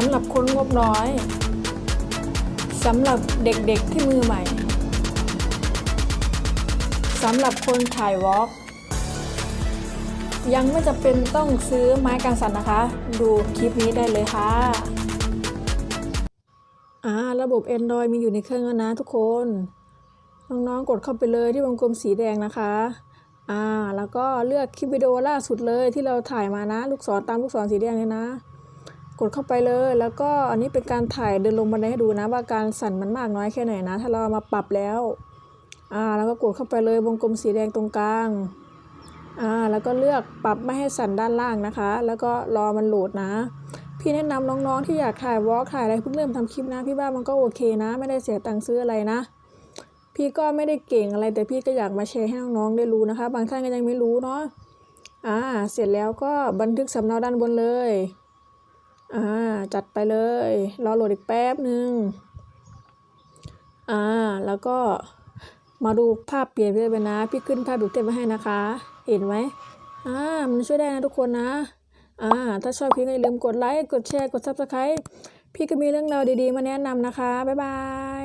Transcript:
สำหรับคนงบน้อยสำหรับเด็กๆที่มือใหม่สำหรับคนถ่ายวอล์กยังไม่จะเป็นต้องซื้อไม้กันสั่นนะคะ ดูคลิปนี้ได้เลยค่ะอ่าระบบ Android มีอยู่ในเครื่องแล้วนะทุกคน น้องๆกดเข้าไปเลยที่วงกลมสีแดงนะคะอ่าแล้วก็เลือกคลิปวิดีโอล่าสุดเลยที่เราถ่ายมานะ ลูกศรตามลูกศรสีแดงเนี่ยนะ กดเข้าไปเลย แล้วก็อันนี้เป็นการถ่ายเดินลงบันไดให้ดูนะว่าการสั่นมันมากน้อยแค่ไหนนะ ถ้าเรามาปรับแล้วอ่าแล้วก็กดเข้าไปเลยวงกลมสีแดงตรงกลางอ่าแล้วก็เลือกปรับไม่ให้สั่นด้านล่างนะคะ แล้วก็รอมันโหลดนะ พี่แนะนำน้องๆที่อยากถ่ายวอล์กถ่ายอะไรเพิ่งเริ่มทำคลิปนะ พี่ว่ามันก็โอเคนะ ไม่ได้เสียตังค์ซื้ออะไรนะ พี่ก็ไม่ได้เก่งอะไรแต่พี่ก็อยากมาแชร์ให้น้องๆได้รู้นะคะ บางท่านก็ยังไม่รู้เนาะอ่าเสร็จแล้วก็บันทึกสำเนาด้านบนเลย อ่าจัดไปเลยรอโหลดอีกแป๊บหนึ่งอ่าแล้วก็มาดูภาพเปลี่ยนไปเลยไปนะ พี่ขึ้นภาพดูเต็มไว้ให้นะคะ เห็นไหมอ่ามันช่วยได้นะทุกคนนะอ่าถ้าชอบคลิปก็อย่าลืมกดไลค์กดแชร์กดซับสไคร b ์พี่ก็มีเรื่องราวดีๆ มาแนะนำนะคะ บ๊ายบาย